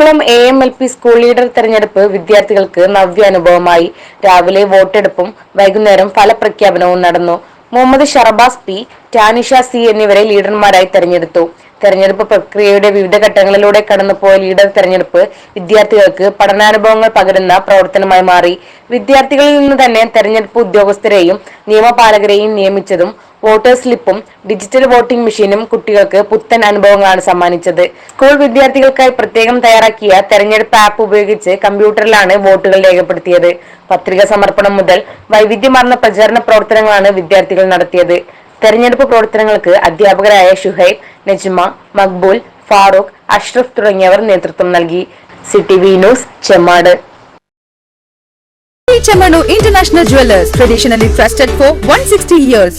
A M L P school leader തെരഞ്ഞെടുപ്പ് വിദ്യാർത്ഥികൾക്ക് നവ്യ അനുഭവമായി. രാവിലെ വോട്ടെടുപ്പും വൈകുന്നേരം ഫലപ്രഖ്യാപനവും നടന്നു. മുഹമ്മദ് ഷർബാസ് പി ടാനിഷ സി എന്നിവരെ ലീഡർമാരായി തെരഞ്ഞെടുത്തു. തെരഞ്ഞെടുപ്പ് പ്രക്രിയയുടെ വിവിധ ഘട്ടങ്ങളിലൂടെ കടന്നുപോയ ലീഡർ തെരഞ്ഞെടുപ്പ് വിദ്യാർത്ഥികൾക്ക് പഠനാനുഭവങ്ങൾ പകരുന്ന പ്രവർത്തനമായി മാറി. വിദ്യാർത്ഥികളിൽ നിന്ന് തന്നെ തെരഞ്ഞെടുപ്പ് ഉദ്യോഗസ്ഥരെയും നിയമപാലകരെയും നിയമിച്ചതും വോട്ടേഴ്സ് സ്ലിപ്പും ഡിജിറ്റൽ വോട്ടിംഗ് മെഷീനും കുട്ടികൾക്ക് പുത്തൻ അനുഭവങ്ങളാണ് സമ്മാനിച്ചത്. സ്കൂൾ വിദ്യാർത്ഥികൾക്കായി പ്രത്യേകം തയ്യാറാക്കിയ തെരഞ്ഞെടുപ്പ് ആപ്പ് ഉപയോഗിച്ച് കമ്പ്യൂട്ടറിലാണ് വോട്ടുകൾ രേഖപ്പെടുത്തിയത്. പത്രിക സമർപ്പണം മുതൽ വൈവിധ്യമാർന്ന പ്രചാരണ പ്രവർത്തനങ്ങളാണ് വിദ്യാർത്ഥികൾ നടത്തിയത്. തെരഞ്ഞെടുപ്പ് പ്രവർത്തനങ്ങൾക്ക് അധ്യാപകരായ ഷുഹൈബ് നജ്മ മക്ബൂൽ ഫാറൂഖ് അഷ്റഫ് തുടങ്ങിയവർ നേതൃത്വം നൽകി. City V news Chemmad. International International Jewelers, traditionally for for 160 years.